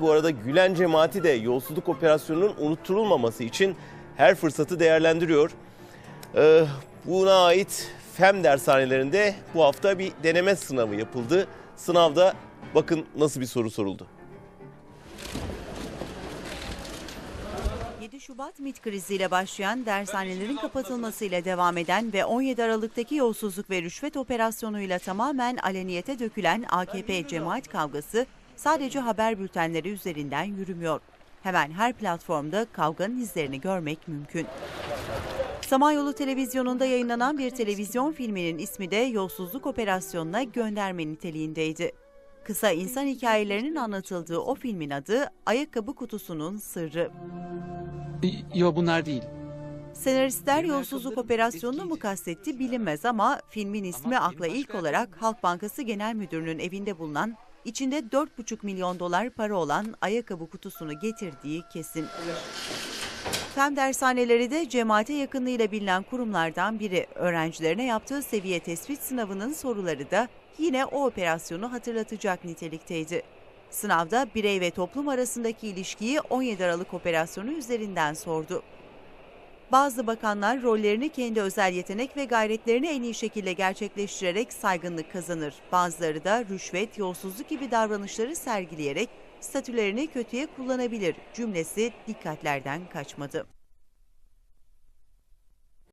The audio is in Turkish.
Bu arada Gülen cemaati de yolsuzluk operasyonunun unutturulmaması için her fırsatı değerlendiriyor. Ee, buna ait FEM dershanelerinde bu hafta bir deneme sınavı yapıldı. Sınavda bakın nasıl bir soru soruldu. 7 Şubat MİT kriziyle başlayan dershanelerin kapatılmasıyla devam eden ve 17 Aralık'taki yolsuzluk ve rüşvet operasyonuyla tamamen aleniyete dökülen AKP cemaat kavgası sadece haber bültenleri üzerinden yürümüyor. Hemen her platformda kavganın izlerini görmek mümkün. Samanyolu televizyonunda yayınlanan bir televizyon filminin ismi de yolsuzluk operasyonuna gönderme niteliğindeydi. Kısa insan hikayelerinin anlatıldığı o filmin adı Ayakkabı Kutusunun Sırrı. Yo bunlar değil. Senaristler yolsuzluk operasyonunu mu kastetti bilinmez ama filmin ismi akla ilk olarak Halk Bankası Genel Müdürü'nün evinde bulunan içinde 4,5 milyon dolar para olan ayakkabı kutusunu getirdiği kesin. Fen dershaneleri de cemaate yakınlığıyla bilinen kurumlardan biri. Öğrencilerine yaptığı seviye tespit sınavının soruları da yine o operasyonu hatırlatacak nitelikteydi. Sınavda birey ve toplum arasındaki ilişkiyi 17 Aralık operasyonu üzerinden sordu. Bazı bakanlar rollerini kendi özel yetenek ve gayretlerini en iyi şekilde gerçekleştirerek saygınlık kazanır. Bazıları da rüşvet, yolsuzluk gibi davranışları sergileyerek statülerini kötüye kullanabilir cümlesi dikkatlerden kaçmadı.